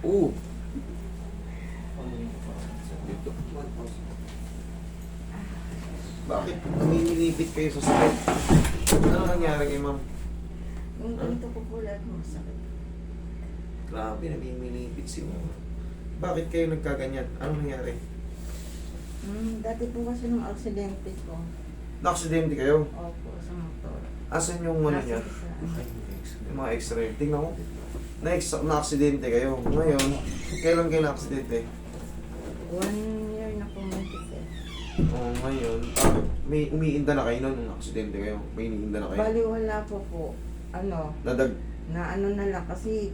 Oo. Dito. Bakit namimilipit kayo sa sakit? Ano nangyari kay ma'am? Yung ganito ko po lahat masakit. Grabe, namimilipit si ma'am. Bakit kayo nagkaganyan? Ano nangyari? Hmm, dati po kasi nung aksidente ko. Naksidente kayo? Opo, sa motor. Asan yung ano Nasa niya? isa. Yung mga x-ray. Tingnan mo. Na, na-aksidente kayo. Ngayon, kailan kayo na-aksidente? One year na po ticket. Oo, ngayon. Ah, may umiinda na kayo noon nung aksidente kayo. May iniinda na kayo. Bali wala po po. Ano, Nadag... na ano na lang kasi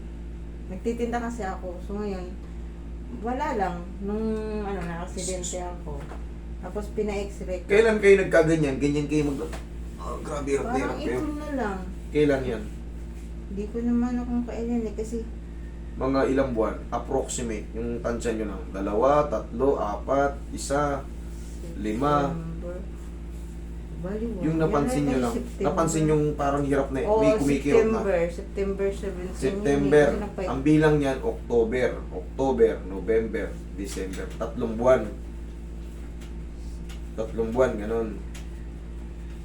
nagtitinda kasi ako. So ngayon, wala lang. Nung ano, na-aksidente ako. Tapos pina-x-ray ko. Kailan kayo nagkaganyan? Ganyan kayo mag... Ah, grabe, hirap na hirap Parang kayo. ito na lang. Kailan yan? Hindi ko naman akong kailan eh kasi Mga ilang buwan? Approximate. Yung tansya nyo lang. Dalawa, tatlo, apat, isa. Lima. September. Bali, wala. Yung napansin nyo lang. September. Napansin yung parang hirap na Oo, may kumikirot na. September. September 17. September. Ang bilang niyan, October. October, November, December. Tatlong buwan. Tatlong buwan, ganun.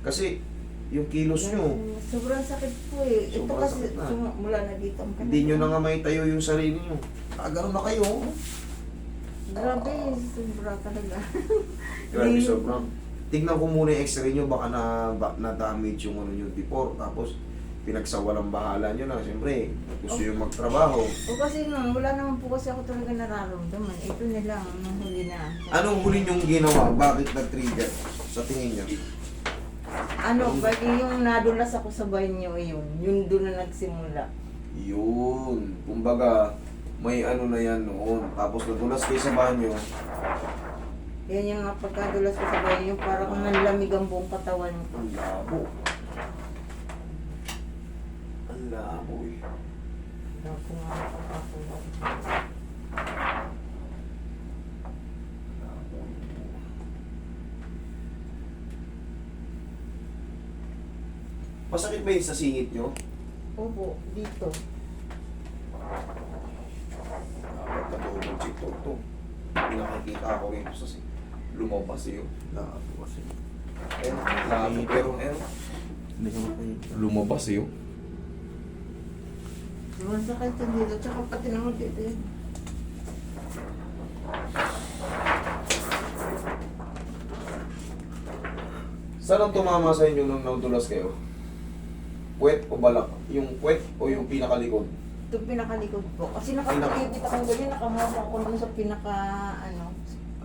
Kasi, yung kilos nyo, Sobrang sakit po eh. Ito Sobrang kasi sakit na. sum- mula na dito. ang hindi nyo na nga may tayo yung sarili nyo. Ah, ganun na kayo. Grabe, sobra talaga. Grabe, Hindi- sobrang. Tignan ko muna yung x-ray nyo, baka na, ba, na-damage yung ano nyo before. Tapos, pinagsawalang bahala nyo na. Siyempre, gusto Oh. yung magtrabaho. O kasi nung wala naman po kasi ako talaga nararamdaman. Ito na lang, nung huli na. Anong huli nyong ginawa? Bakit nag-trigger? Sa tingin nyo? Ano, bali yung nadulas ako sa banyo yun. Yun doon na nagsimula. Yun. Kumbaga, may ano na yan noon. Tapos nadulas kayo sa banyo. Yan yung nga pagkadulas ko sa banyo, yung parang nanlamig ang buong katawan ko. Ang labo. Ang labo eh. Ako nga. Labo. Masakit ba yung sa singit nyo? Opo, dito. Dapat na double check to. Ito. Pinakikita ko rin sa singit. Lumabas yun. Labo kasi. Ayun, labo pero ayun. Lumabas yun. Sobrang sakit yun dito, tsaka pati naman dito yun. Saan ang tumama sa inyo nung naudulas kayo? Puwet o balak? Yung puwet o yung pinakalikod? Ito pinakalikod po. Kasi nakapagkipit akong ganyan, nakamama ako dun sa pinaka, ano,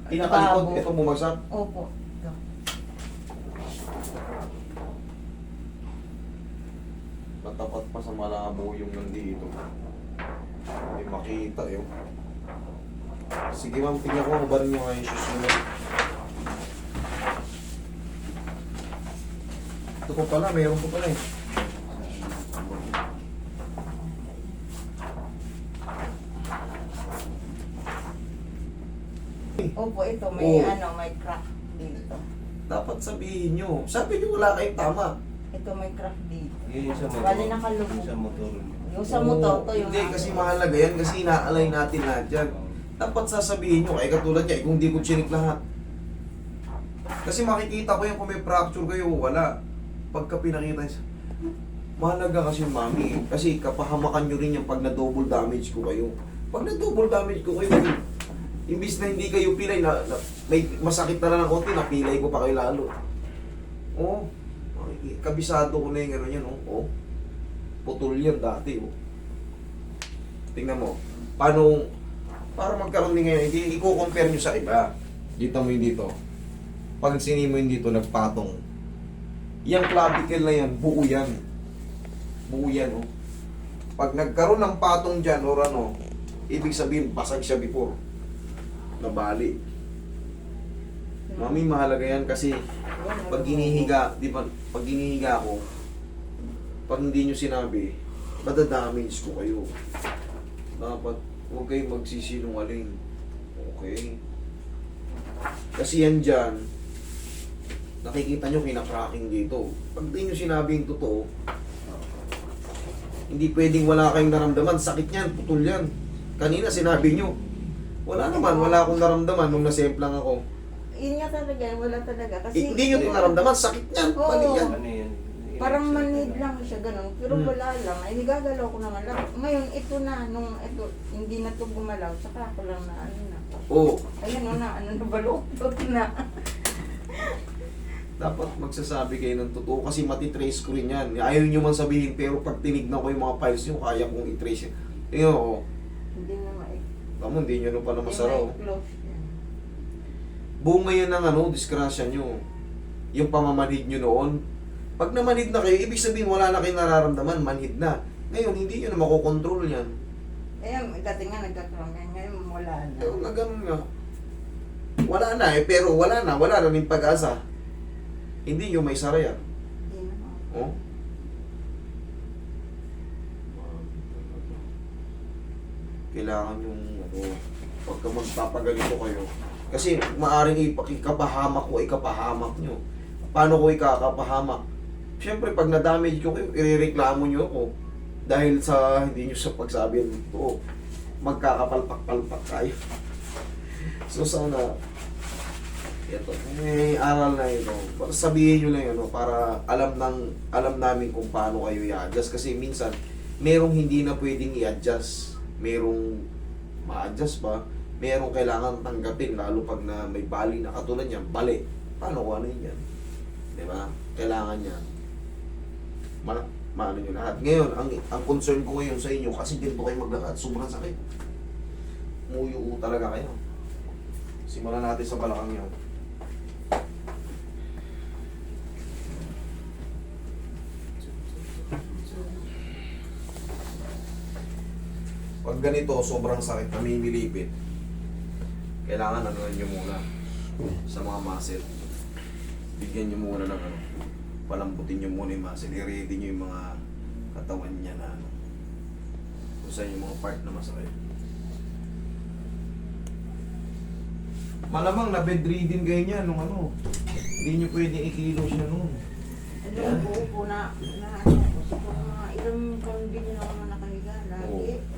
Pinakalikod, babo. ito bumagsak. Opo. Ito. Natapat pa sa malabo yung nandito. Hindi makita yun. Sige ma'am, tingnan ko ba nyo nga yung shoes nyo. Ito po pala, mayroon po pala eh. Opo, ito, may Oh. ano, may crack dito. Dapat sabihin nyo. Sabi nyo wala kayong tama. Ito may crack dito. Yun yung sa motor. Bali nakalubog. Yung sa motor. Yung sa motor, to yung Hindi, ano. kasi mahalaga yan kasi inaalay natin lahat yan. Dapat sasabihin nyo, kaya katulad niya, eh, kung di ko chinik lahat. Kasi makikita ko yan kung may fracture kayo, wala. Pagka pinakita niya, mahalaga kasi yung mami. Kasi kapahamakan nyo rin yung pag na-double damage ko kayo. Pag na-double damage ko kayo, imbis na hindi kayo pilay, na, na, may masakit na lang ng konti, napilay ko pa kayo lalo. Oo. makiki- kabisado ko na yung ano yan, oh. oh. Putol yan dati, oh. Tingnan mo. Paano, para magkaroon din ngayon, hindi i-compare nyo sa iba. Dito mo yung dito. Pag sini mo yung dito, nagpatong. Yang clavicle na yan, buo yan. Buo yan, oh. Pag nagkaroon ng patong dyan, or ano, ibig sabihin, basag siya before. Nabali. Mami, mahalaga yan kasi pag hinihiga, di ba, pag hinihiga ako, pag hindi nyo sinabi, madadamage ko kayo. Dapat, huwag kayong magsisinungaling. Okay? Kasi yan dyan, nakikita nyo kinakracking dito. Pag di nyo sinabi yung totoo, hindi pwedeng wala kayong naramdaman. Sakit yan, putol yan. Kanina sinabi nyo, wala naman, wala akong naramdaman nung nasemplang ako. Yun nga talaga, wala talaga. Kasi, Eh, Hindi nyo din naramdaman, sakit yan, Oo. mali yan. Ano yan? Parang manid lang siya ganun. Pero Hmm. wala lang. Ay, nagagalaw ko naman lang. Ngayon, ito na. Nung ito, hindi na to gumalaw. Saka ako lang na ano na. Oo, Ayan o na. Ano na baluktot na. dapat magsasabi kayo ng totoo kasi matitrace ko rin yan. Ayaw nyo man sabihin, pero pag tinignan ko yung mga files nyo, kaya kong i-trace yan. Tingnan mo, na tamo, hindi nyo na pala masaraw. Bunga yan ng ano, disgrasya nyo. Yung pamamanhid nyo noon. Pag namanhid na kayo, ibig sabihin wala na kayong nararamdaman, manhid na. Ngayon, hindi nyo na makokontrol yan. Ayan, dati nga nagkakaroon yan. Ngayon, wala na. Na ganun nga. Wala na eh, pero wala na, wala na rin pag-asa. Hindi nyo may sara yan. Hindi na. Oh? Kailangan yung ano, pagka magpapagalito kayo. Kasi maaring ipak- ikapahamak ko, ikapahamak nyo. Paano ko ikakapahamak? Siyempre, pag na-damage ko kayo, irereklamo nyo ako. Dahil sa hindi nyo sa pagsabi ng totoo, magkakapalpak-palpak kayo. So sana, ito, may aral na ito. Para sabihin nyo lang yun, no, para alam ng alam namin kung paano kayo i-adjust. Kasi minsan, merong hindi na pwedeng i-adjust. Merong ma-adjust pa. Merong kailangan tanggapin, lalo pag na may bali na katulad niya, bali. Paano ko ano yun yan? Di ba? Kailangan niya. Ma maano nyo lahat. Ngayon, ang, ang concern ko ngayon sa inyo, kasi ganito kayo maglakad, sobrang sakit. Muyo talaga kayo. Simulan natin sa balakang nyo. Pag ganito, sobrang sakit, namimilipit. Kailangan ano nyo muna sa mga muscle. Bigyan nyo muna ng ano, palambutin nyo muna yung muscle. I-ready nyo yung mga katawan niya na ano. Kung saan yung mga part na masakit. Malamang na bedridden kayo niya nung ano. Hindi nyo pwede ikilos siya noon. Ano buo po na, na ano ko. Siguro mga ilang kambing na ako nakahiga. Lagi. Oo.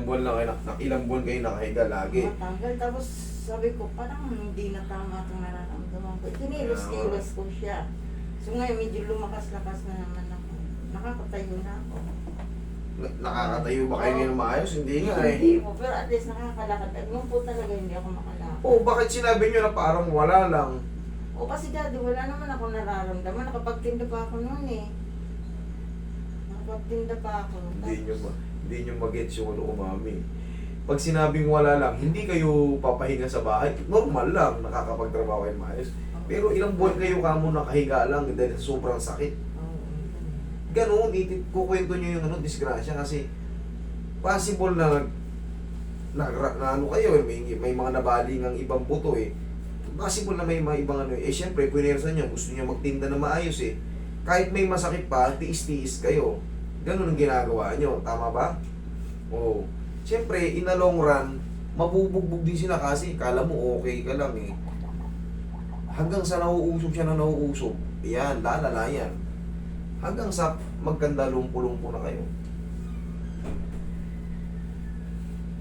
Ilang buwan lang kayo, na- ilang buwan kayo nakahiga lagi. Matanggal. Tapos sabi ko, parang hindi na tama itong nararamdaman ko. Kinilos-kilos ko siya. So ngayon, medyo lumakas-lakas na naman ako. Nakakatayo na ako. Na- Nakakatayo ba kayo ngayon maayos? Hindi nga eh. Hindi po, pero at least nakakalakad. At po talaga hindi ako makalakad. Oh, bakit sinabi nyo na parang wala lang? O kasi daddy, wala naman ako nararamdaman. Nakapagtinda pa ako noon eh. Nakapagtinda pa ako. Hindi nyo, ma- hindi nyo mag-gets yung ano umami. Pag sinabing wala lang, hindi kayo papahinga sa bahay. Normal lang, nakakapagtrabaho kayo maayos. Pero ilang buwan kayo kamo nakahiga lang dahil sobrang sakit. Ganun, itit, kukwento nyo yung ano, disgrasya kasi possible na nag na, na ano kayo, eh, may, may mga nabaling ang ibang buto eh. Possible na may mga ibang ano eh. Eh syempre, punersa nyo, gusto nyo magtinda na maayos eh. Kahit may masakit pa, tiis-tiis kayo. Ganun ang ginagawa nyo, tama ba? Oo. Syempre, in the long run, mabubugbog din sila kasi kala mo okay ka lang eh. Hanggang sa nauusog siya na nauusog, yan, lalala yan. Hanggang sa magkanda lumpo-lumpo na kayo.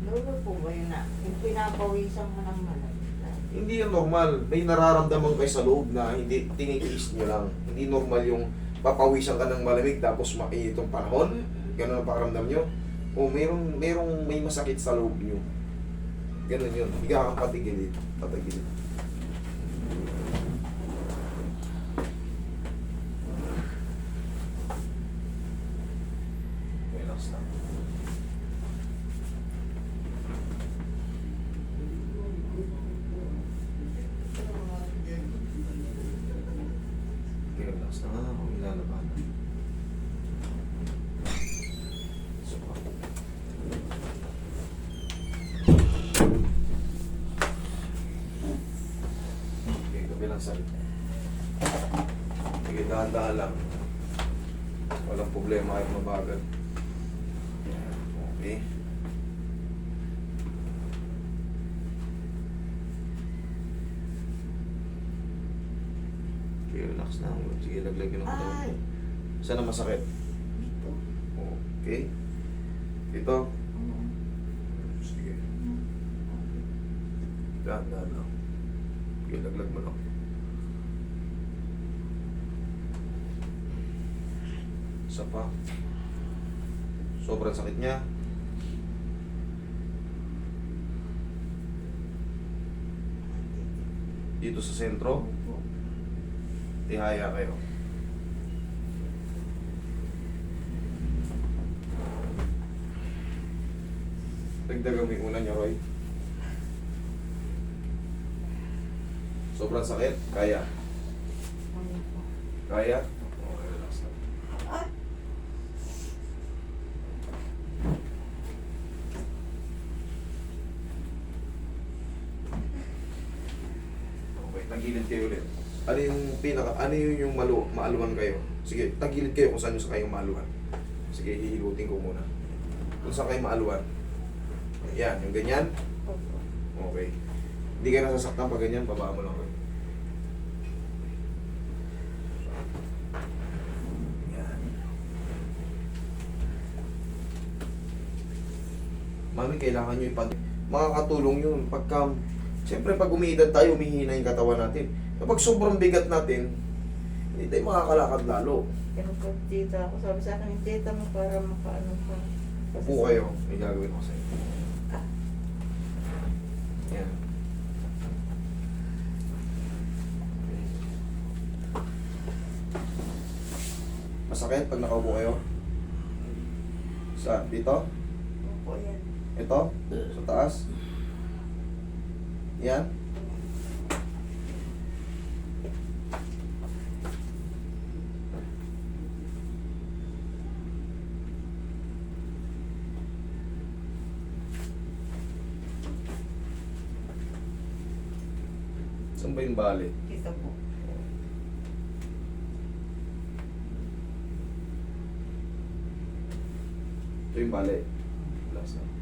Lolo po ba yun na? Yung pinapawisan ko ng malamig. Hindi yan normal. May nararamdaman kayo sa loob na hindi tinitiis nyo lang. Hindi normal yung papawisan ka ng malamig tapos mainitong panahon. Ganun ang pakaramdam nyo. O mayroong, mayroong may masakit sa loob nyo. Ganun yun. Higa kang patigilid. Patigilid. Relax lang. Okay, relax na nga. Huwag ilalabanan. So, Okay, kabilang side. Sige, dahan-dahan lang. Walang mabagal. Yan, Okay. Okay, relax na. Sige, laglag yun ang katawan. Saan na masakit? Dito. Okay. Ito. Oo. Dahan, dahan lang. Sige, laglag mo lang. Isa pa. Sobrang sakit niya. Dito sa sentro, tihaya kayo. Dagdagan mo yung una niya, Roy. Sobrang sakit? Kaya. Kaya? Okay, relax lang. Ah! Okay, tagilid kayo ulit. Ano yung pinaka, ano yung, yung malu, maaluan kayo? Sige, tagilid kayo kung saan yung sa kayong maaluan. Sige, hihilutin ko muna. Kung saan kayo maaluan. Yan, yung ganyan. Okay. Hindi ka nasasaktan pag ganyan, babaan mo lang ako. Yan. Mami, kailangan nyo ipag... Makakatulong yun. Pagka... Siyempre, pag umiidad tayo, umihina yung katawan natin. Kapag sobrang bigat natin, hindi tayo makakalakad lalo. Pero pag tita ako, sabi sa akin, tita mo para makaano pa. Upo kayo. May gagawin ako sa'yo. Ah. Yan. Masakit pag nakaupo kayo? Sa dito? Opo, yan. Ito? Sa taas? Yan? Saan ba yung bali? Tita po. Ito yung bali. Relax na.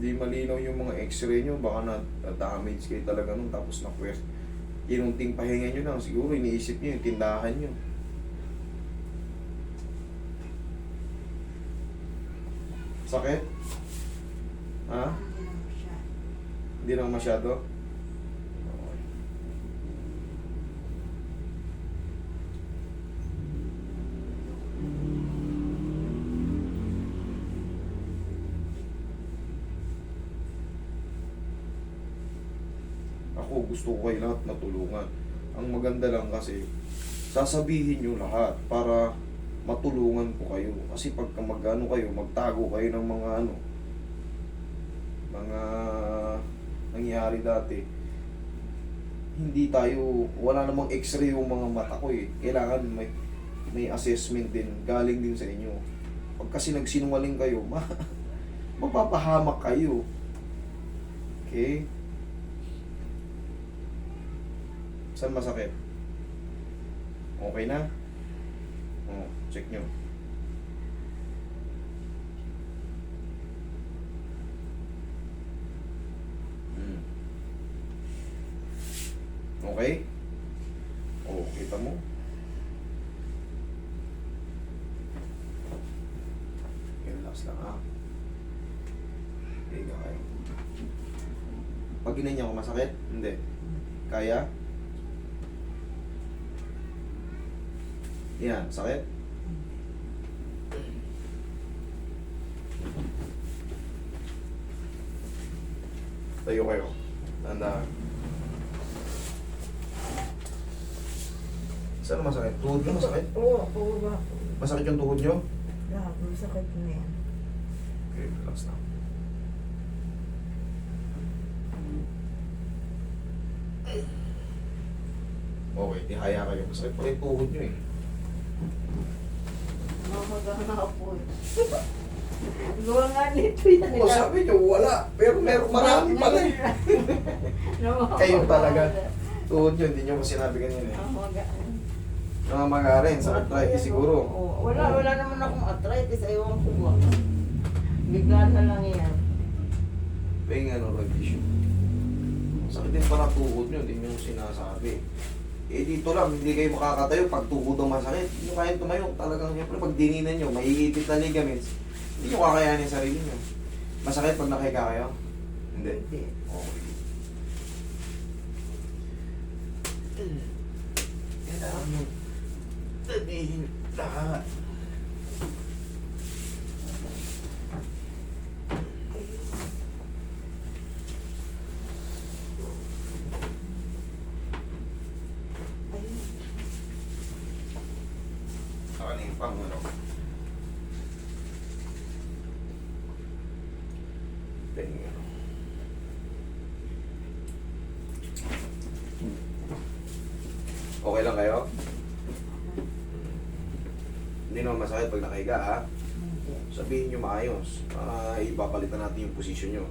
Hindi malinaw yung mga x-ray nyo, baka na damage kayo talaga nun, tapos na quest. Inunting pahinga nyo lang, siguro iniisip nyo yung tindahan nyo. Sakit? Ha? Hindi naman masyado? Gusto ko kayo lahat matulungan. Ang maganda lang kasi, sasabihin nyo lahat para matulungan ko kayo. Kasi pagka magano kayo, magtago kayo ng mga ano, mga nangyari dati, hindi tayo, wala namang x-ray yung mga mata ko eh. Kailangan may, may assessment din, galing din sa inyo. Pag kasi nagsinungaling kayo, ma, mapapahamak kayo. Okay? Saan masakit? Okay na? Oh, check nyo. Hmm. Okay? Oh, kita mo? Relax lang ha. Higa kayo. Pag ginanyan ko masakit? Hindi. Kaya? Yan, sakit? Tayo kayo. Tanda. Saan masakit? Tuhod nyo masakit? Oo, oo ba? Masakit yung tuhod nyo? Lahat, masakit na yan. Okay, relax na. Okay, tihaya kayo. Masakit pa rin tuhod nyo eh. Eh. Gawa nga nito yan. O sabi niyo, wala. Pero meron marami pala eh. Kayo talaga. Tuhod yun, hindi niyo ko sinabi kanina eh. Namamaga rin sa arthritis siguro. Wala, wala naman akong arthritis. Ayaw ko ba. Bigla na lang yan. Pahinga ng revision. Sakit din pala tuhod nyo, hindi nyo sinasabi. Eh dito lang, hindi kayo makakatayo pag tuhod ang masakit. Hindi nyo kaya tumayo. Talagang siyempre pag dininan nyo, maiipit na ligaments, hindi nyo kakayanin yung sarili nyo. Masakit pag nakahiga kayo? Hindi. Hindi. Okay. Kailangan mo sabihin lahat. Ayun. Sakaling pang ano. Tingnan. Okay lang kayo? Hindi naman masakit pag nakahiga ha. Sabihin nyo maayos. Para ipapalitan natin yung posisyon nyo.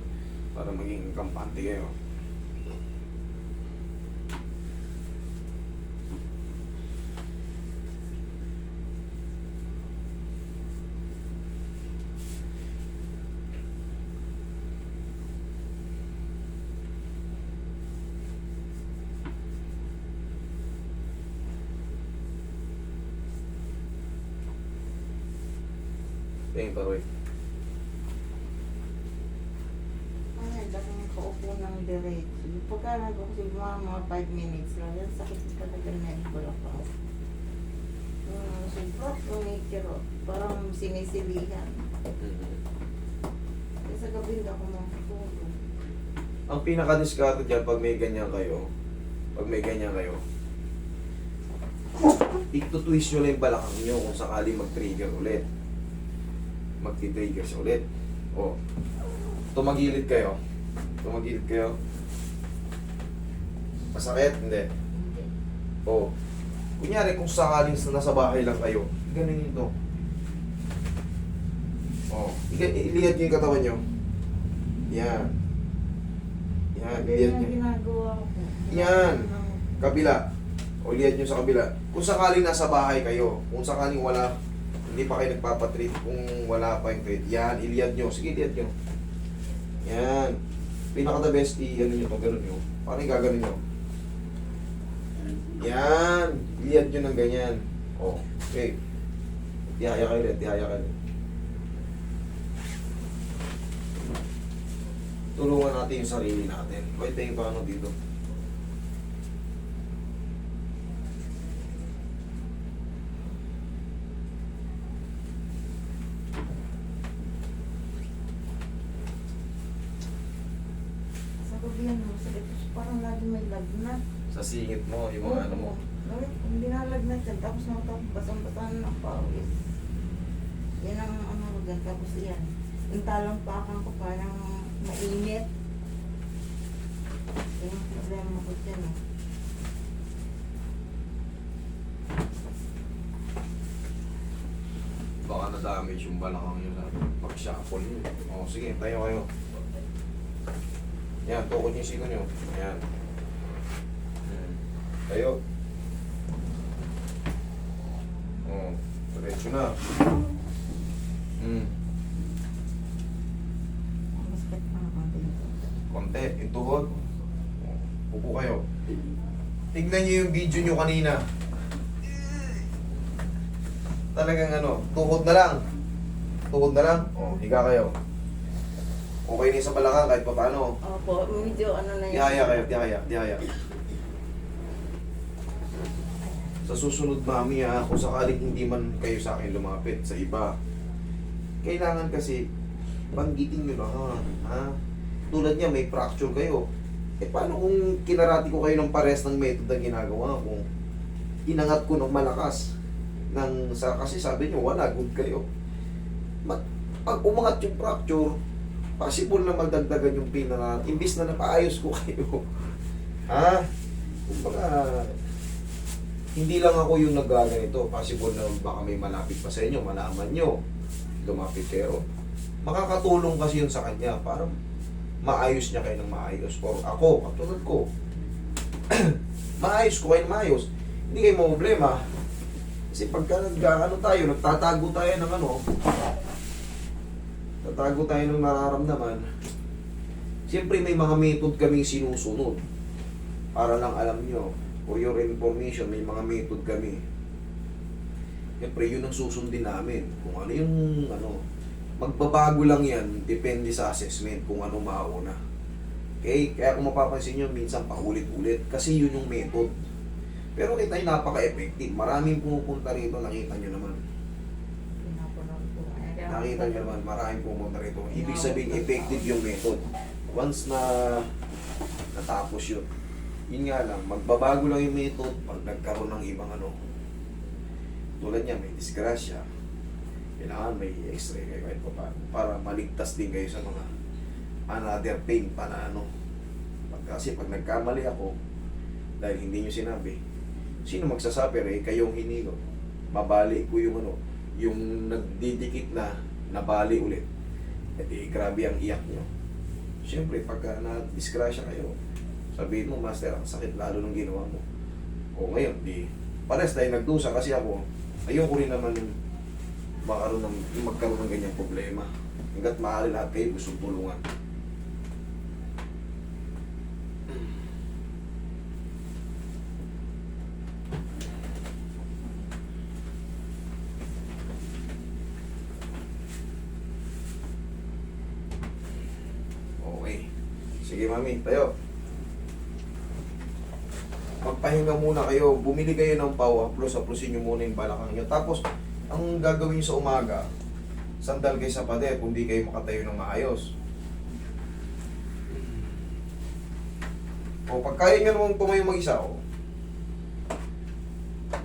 Para maging kampante kayo. Tingin pa, Roy. Ay, dakang kaupo ng diretso. Pagka nag kasi mga mga 5 minutes lang, yan sakit talaga na yung balakaw. Hmm, sobra kumikirot. Parang sinisilihan. Kasi sa gabi hindi ako makatulog. Ang pinaka-discarded dyan pag may ganyan kayo, pag may ganyan kayo, ito-twist nyo lang yung balakang nyo kung sakali mag-trigger ulit. Magti-trigger siya ulit. O, tumagilid kayo. Tumagilid kayo. Masakit? Hindi. O, kunyari kung sakaling nasa bahay lang kayo, ganun ito. O, i- ilihat nyo yung katawan nyo. Yan. Yan, ginagawa ko. Yan. Kabila. O lihat nyo sa kabila. Kung sakaling nasa bahay kayo, kung sakaling wala, hindi pa kayo nagpapatreat, kung wala pa yung treat, yan, iliyad nyo. Sige, iliyad nyo. Yan. Pinaka the best, i-ano nyo to, ganun nyo. Parang gaganon nyo. Yan. Iliyad nyo ng ganyan. O, okay. Tihaya kayo ulit, tihaya kayo ulit. Tulungan natin yung sarili natin. Wait, tayo pa ano dito. Sa gabi yan, masakit. Parang lagi may lagnat. Sa singit mo, yung mga ano mo. Ay, Hindi nalagnat yan. Tapos nakatapos basang-basan ng pawis. Yan ang ano gan Tapos yan. Yung talang pakan ko parang mainit. Yan ang problema ko dyan. Eh. Baka na-damage yung balakang yun pag-shuffle yun. O, sige, tayo kayo. Yan, tukod yung siko nyo. Yan. Yan. Tayo. O, diretso na. Hmm, Masakit pa ng konti. konti, yung tuhod. Upo kayo. Tignan nyo yung video nyo kanina. Talagang ano, tuhod na lang. Tuhod na lang. O, higa kayo. Okay na sa balakang kahit pa paano. Opo, medyo ano na yun. Tihaya kayo, tihaya, tihaya. Sa susunod mami ha, kung sakaling hindi man kayo sa akin lumapit sa iba, kailangan kasi banggitin nyo lahat. Ha? Tulad niya, may fracture kayo. Eh paano kung kinarati ko kayo ng pares ng method na ginagawa ko? Inangat ko ng malakas. Nang, sa, kasi sabi nyo, wala, good kayo. Ma- pag umangat yung fracture, possible na magdagdagan yung pinaka imbis na napaayos ko kayo ha kumbaga hindi lang ako yung naggaganito possible na baka may malapit pa sa inyo malaman nyo lumapit kayo Makakatulong kasi yun sa kanya para maayos niya kayo ng maayos. Or ako, katulad ko, maayos ko kayo ng maayos. Hindi kayo problema. Kasi pagka nag-ano tayo, nagtatago tayo ng ano, tatago tayo ng nararamdaman, siyempre may mga method kaming sinusunod. Para lang alam nyo, for your information, may mga method kami. Siyempre, yun ang susundin namin. Kung ano yung, ano, magbabago lang yan, depende sa assessment kung ano mauna. Okay? Kaya kung mapapansin nyo, minsan paulit-ulit. Kasi yun yung method. Pero kita yung napaka-effective. Maraming pumupunta rito, nakita nyo naman. Nakita nyo naman, maraming pumunta rito. Ibig sabihin, effective yung method. Once na natapos yun. Yun nga lang, magbabago lang yung method pag nagkaroon ng ibang ano. Tulad niya, may disgrasya. Kailangan may x-ray kayo kahit pa paano. Para maligtas din kayo sa mga another pain pa na ano. Kasi pag nagkamali ako, dahil hindi nyo sinabi, sino magsasuffer eh, kayong hinigo. Mabali ko yung ano, yung nagdidikit na nabali ulit. E di, grabe ang iyak nyo. Siyempre, pagka na-disgrasya kayo, sabihin mo, Master, ang sakit lalo ng ginawa mo. O ngayon, di, pares tayo nagdusa kasi ako, ayoko rin naman yung magkaroon ng, magkaroon ng ganyang problema. Hanggat maaari lahat kayo gusto tulungan. Okay. Sige, mami, tayo. Magpahinga muna kayo. Bumili kayo ng pau, plus aplusin nyo muna yung balakang nyo. Tapos, ang gagawin sa umaga, sandal kayo sa pader kung di kayo makatayo ng maayos. O, pag kaya nyo namang tumayo mag-isa, o.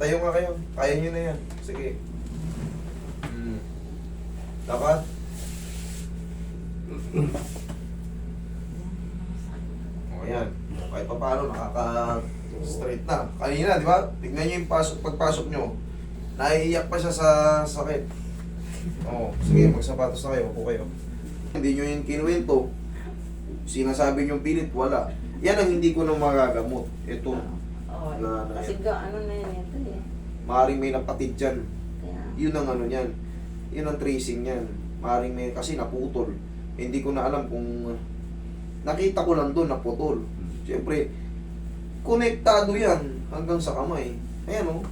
Tayo nga kayo. Kaya nyo na yan. Sige. Hmm. Dapat? O yan. O, kahit pa paano, nakaka-straight na. Kanina, di ba? Tignan nyo yung pasok, pagpasok nyo. Naiiyak pa siya sa sakit. O, sige, magsapatos na kayo. Upo kayo. Hindi nyo yung kinuwento. Sinasabi nyo pilit, wala. Yan ang hindi ko na magagamot. Ito, Oo. Na- na- Kasi ga, ano na yan ito eh. maaaring may napatid dyan. Kaya, Yun ang ano niyan. Yun ang tracing niyan. Maaaring may, kasi naputol. Hindi ko na alam kung, nakita ko lang doon, naputol. Siyempre, konektado yan hanggang sa kamay. Ayan o.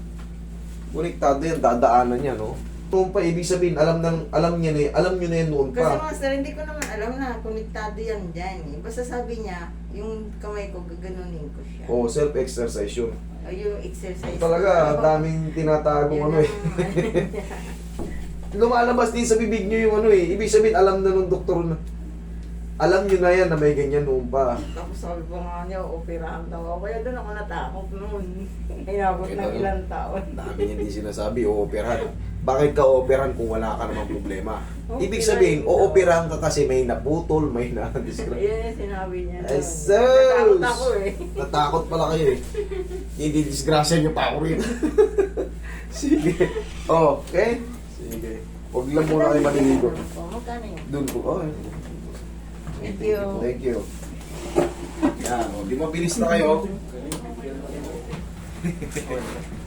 Konektado yan, dadaanan yan o. Noon pa, ibig sabihin, alam, ng, alam niya na alam niyo na yan noon Kasi pa. master, hindi ko naman alam na konektado yan dyan eh. Basta sabi niya, yung kamay ko, gaganunin ko siya. O, self-exercise yun. O yung exercise. Talaga, ko. daming tinatagong Yun ano eh. ang- Lumalabas din sa bibig niyo yung ano eh. Ibig sabihin, alam na nung doktor na. Alam niyo na yan na may ganyan noon pa. Tapos sabi ko nga niya, operahan daw ako. Kaya doon ako natakot noon. Inabot ng Ito, ilang taon. Dami niya hindi sinasabi, o-operahan. Bakit ka operahan kung wala ka namang problema? Okay, Ibig sabihin, o-operahan ka kasi may naputol, may na-discra. Yan yung sinabi niya. Ay, sus! Natakot ako eh. Natakot pala kayo eh. Hindi disgrasya niyo pa ako rin. Sige. Okay? Sige. Huwag lang muna kayo maliligo. Magkano yun? Doon po. Oh, eh. Thank you. Thank you. Yan, o, di mabilis na kayo.